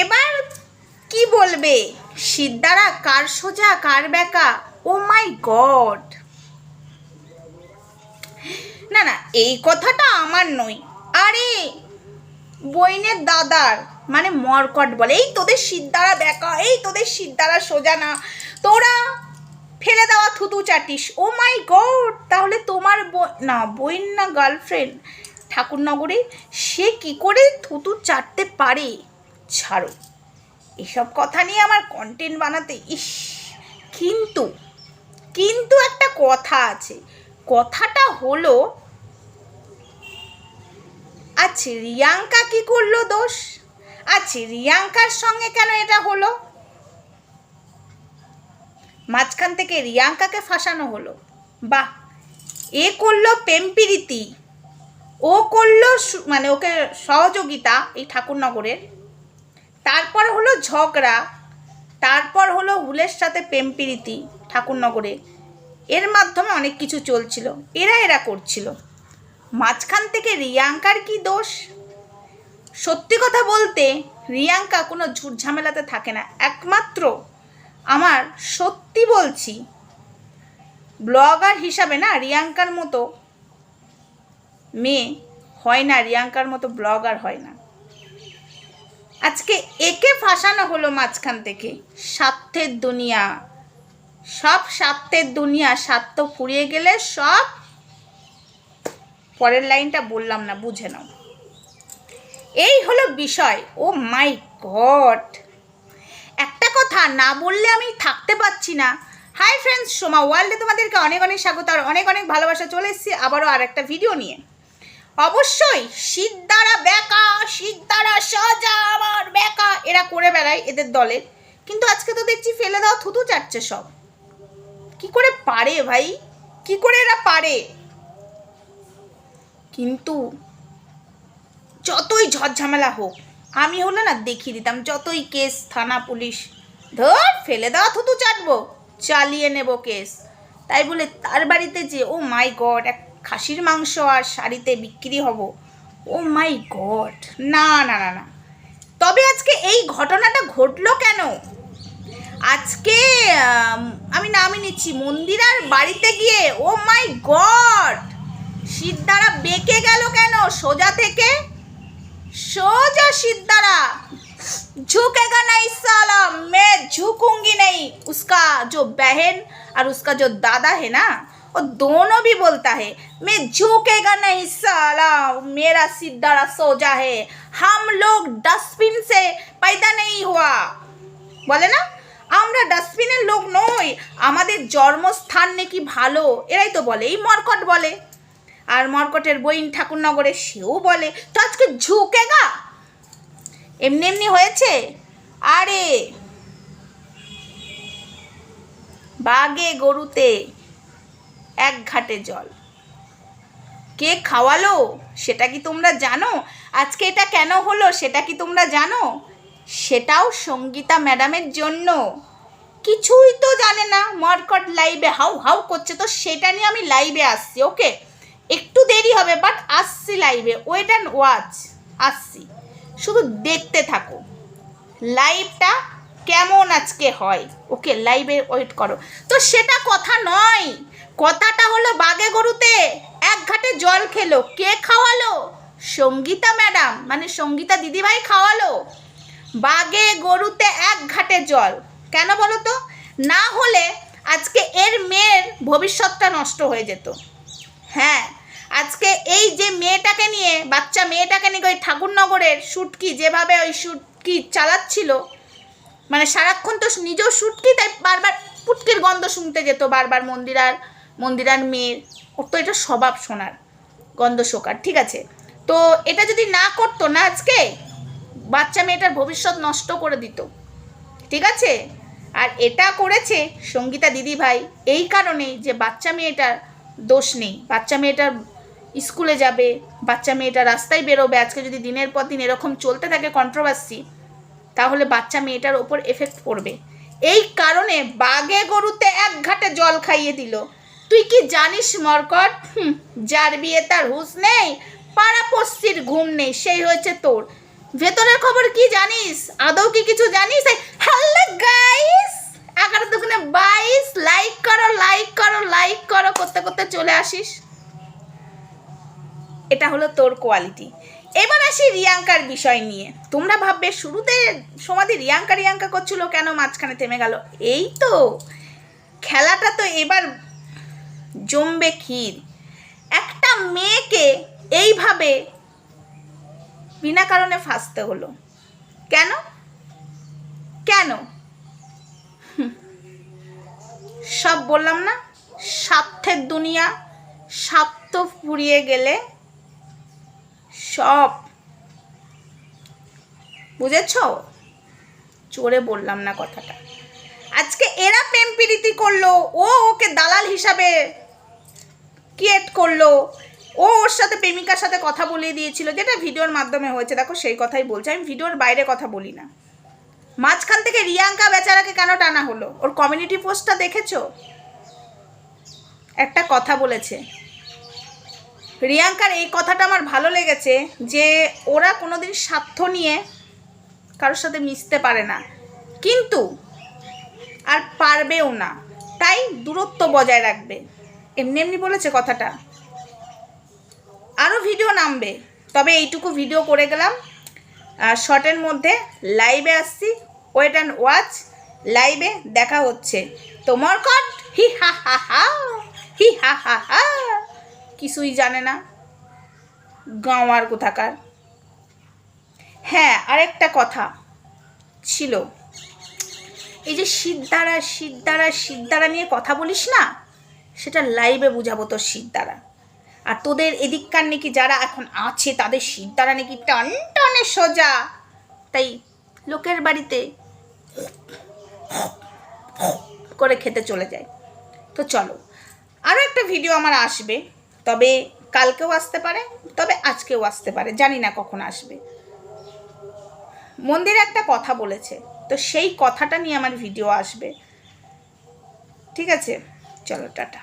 এবার কি বলবে? সিদ্ধারা কার সোজা, কার বেকা? Oh my god. না না, এই কথাটা আমার নয়। আরে, বইনের দাদার মানে মরকট বলে, এই তোদের সিদ্ধারা বেকা, এই তোদের সিদ্ধারা সোজা না। তোরা ফেলে দেওয়া থুতু চাটিস। ও মাই গড, তাহলে তোমার না বইন না গার্লফ্রেন্ড ঠাকুরনগরে, সে কি করে থুতু চাটতে পারে? ছাড়ো। এসব কথা নিয়ে আমার কন্টেন্ট বানাতে ইস, কিন্তু কিন্তু একটা কথা আছে। কথাটা হলো আচ্ছা রিয়াঙ্কা কি করল দোষ? আচ্ছা রিয়াঙ্কার সঙ্গে কেন এটা হলো? মাঝখান থেকে রিয়াঙ্কাকে ফাঁসানো হলো। বাহ, এ করল পেম্পিরিতি ও করল মানে ওকে সহযোগিতা এই ঠাকুরনগরের। তারপর হলো ঝগড়া, তারপর হলো হুলের সাথে পেম্পিরিতি ঠাকুরনগরে। এর মাধ্যমে অনেক কিছু চলছিল, এরা এরা করছিল। মাঝখান থেকে রিয়াঙ্কার কি দোষ? সত্যি কথা বলতে রিয়াঙ্কা কোনো ঝুট ঝামেলাতে থাকে না। একমাত্র আমার সত্যি বলছি, ব্লগার হিসাবে না রিয়াঙ্কার মতো মেয়ে হয় না, রিয়াঙ্কার মতো ব্লগার হয় না। আজকে একে ফাঁসানো হলো মাঝখান থেকে। স্বার্থের দুনিয়া। সব স্বার্থের দুনিয়া স্বার্থ ফুরিয়ে গেলে সব পরের লাইনটা বললাম না, বুঝে নাও। এই হলো বিষয়। Oh my god! একটা কথা না বললে আমি থাকতে পারছি না। হাই ফ্রেন্ডস, সোমা ওয়ার্ল্ডে তোমাদেরকে অনেক অনেক স্বাগত আর অনেক অনেক ভালোবাসা। চলে এসেছি আবারও আর একটা ভিডিও নিয়ে। অবশ্যই সিদ্ধারা বেকা শীত দ্বারা সাজা, আমার বেকা। এরা করে বেড়ায় এদের দলের কিন্তু আজকে তো দেখছি ফেলে দাও থুতু চাটছে সব। কি করে পারে ভাই? কি করে এরা পারে? কিন্তু যতই ঝড়ঝামেলা হোক, আমি হলো না দেখিয়ে দিতাম, যতই কেস, থানা, পুলিশ, ধর ফেলে দেওয়া থুতু চাটবো, চালিয়ে নেব কেস। তাই বলে তার বাড়িতে যে, ও মাই গড এক খাসির মাংস আর শাড়িতে বিক্রি হব ও মাই গড না না না না তবে আজকে এই ঘটনাটা ঘটলো কেন আজকে আম, আমি নামই নিচ্ছি মন্দিরার বাড়িতে গিয়ে ও মাই গড সিদ্ধারা বেঁকে গেল কেন সোজা থেকে सोजा सिद्धारा झुकेगा नहीं साला मैं झुकूंगी नहीं उसका जो बहन और उसका जो दादा है ना वो दोनों भी बोलता है मैं झुकेगा नहीं साला मेरा सिद्धारा सोजा है हम लोग डस्टबिन से पैदा नहीं हुआ বলে না আমরা ডাস্টবিনের লোক নই আমাদের জন্মস্থান নাকি ভালো এরাই তো বলে এই মর্কট বলে আর মর্কটের বইন ঠাকুরনগরে সেও বলে তো আজকে ঝুঁকে গা এমনি এমনি হয়েছে আরে বাগে গরুতে এক ঘাটে জল। কে খাওয়ালো সেটা কি তোমরা জানো? আজকে এটা কেন হলো সেটা কি তোমরা জানো? সেটাও সঙ্গীতা ম্যাডামের জন্য। কিছুই তো জানে না, মরকট লাইভে হাউ হাউ করছে তো সেটা নিয়ে আমি লাইভে আসছি, ওকে? একটু দেরি হবে বাট আসছি লাইভে। ওয়েট অ্যান্ড ওয়াচ আসছি। শুধু দেখতে থাকো। লাইভটা কেমন আজকে হয়, ওকে? লাইভে ওয়েট করো। তো সেটা কথা নয়। কথাটা হলো বাগে গরুতে। এক ঘাটে জল খেলো। কে খাওয়ালো? সঙ্গীতা ম্যাডাম মানে সঙ্গীতা দিদিভাই খাওয়ালো। বাগে গরুতে এক ঘাটে জল। কেন বলো তো? না হলে আজকে এর মেয়ের ভবিষ্যৎটা নষ্ট হয়ে যেত। হ্যাঁ আজকে এই যে মেয়েটাকে নিয়ে, বাচ্চা মেয়েটাকে নিয়ে ওই ঠাকুরনগরের শুটকি যেভাবে ওই শুটকি চালাচ্ছিল মানে সারাক্ষণ তো নিজেও শুটকি তাই বারবার পুটকির গন্ধ শুনতে যেত বারবার মন্দিরার মন্দিরার মেয়ের, ওর তো এটা স্বভাব শোনার গন্ধ শোকার, ঠিক আছে? তো এটা যদি না করতো না আজকে, বাচ্চা মেয়েটার ভবিষ্যৎ নষ্ট করে দিত, ঠিক আছে? আর এটা করেছে সঙ্গীতা দিদি ভাই, এই কারণেই যে বাচ্চা মেয়েটার দোষ নেই, বাচ্চা মেয়েটার স্কুলে যাবে, বাচ্চা মেয়েটা রাস্তায় বেরোবে, আজকে যদি দিনের পর দিন এরকম চলতে থাকে কন্ট্রোভার্সি তাহলে বাচ্চা মেয়েটার ওপর এফেক্ট পড়বে। এই কারণে বাগে গরুতে এক ঘাটে জল খাইয়ে দিল। তুই কি জানিস মরকট? যার বিয়ে তার হুঁশ নেই, পাড়াপড়শির ঘুম নেই, সেই হয়েছে তোর। ভেতরের খবর কি জানিস? আদৌ কি কিছু জানিস? Hello guys! এগারো দুগুণে বাইশ। লাইক করো লাইক করো লাইক করো, করতে করতে চলে আসিস। এটা হলো তোর কোয়ালিটি। এবার আসি রিয়াঙ্কার বিষয় নিয়ে। তোমরা ভাববে, শুরুতে সমাধি রিয়াঙ্কা রিয়াঙ্কা করছিল কেন? মাঝখানে থেমে গেল। এই তো, খেলাটা তো এবার জমবে ক্ষীর একটা মেয়েকে এইভাবে বিনা কারণে ফাঁসতে হলো। কেন? কেন? সব বললাম না? স্বার্থের দুনিয়া, স্বার্থ ফুরিয়ে গেলে সব। বুঝেছ? চোরে বললাম না কথাটা। আজকে এরা প্রেম করল, ও ওকে দালাল হিসাবে ক্রিয়েট করল। ও ওর সাথে প্রেমিকার সাথে কথা বলিয়ে দিয়েছিল, যেটা ভিডিওর মাধ্যমে হয়েছে। দেখো, সেই কথাই বলছি। আমি ভিডিওর বাইরে কথা বলি না। মাঝখান থেকে রিয়াঙ্কা বেচারাকে কেন টানা হলো? ওর কমিউনিটি পোস্টটা দেখেছ? একটা কথা বলেছে। রিয়াঙ্কার এই কথাটা আমার ভালো লেগেছে যে ওরা কোনোদিন স্বার্থ নিয়ে কারোর সাথে মিশতে পারে না। কিন্তু আর পারবেও না। তাই দূরত্ব বজায় রাখবে। এমনি এমনি বলেছে কথাটা। আরও ভিডিও নামবে। তবে এইটুকু ভিডিও করে গেলাম। শর্টের মধ্যে লাইভে আসছি। ওয়েট অ্যান্ড ওয়াচ লাইভে দেখা হচ্ছে। তোমার কট হি হা হা হা, হি হা হা হা, কিছুই জানে না। গাঁওয়ার কোথাকার। হ্যাঁ আরেকটা কথা ছিল। এই যে সিদ্ধারা সিদ্ধারা সিদ্ধারা নিয়ে কথা বলিস না? সেটা লাইভে বুঝাবো তোর সিদ্ধারা আর তোদের এদিককার নাকি যারা এখন আছে, তাদের সিদ্ধারা নাকি টান টানে সোজা। তাই লোকের বাড়িতে করে খেতে চলে যায়। তো চলো আরও একটা ভিডিও আমার আসবে। তবে কালকেও আসতে পারে, তবে আজকেও আসতে পারে, জানি না কখন আসবে। মন্দিরে একটা কথা বলেছে, তো সেই কথাটা নিয়ে আমার ভিডিও আসবে। ঠিক আছে? চলো, টাটা।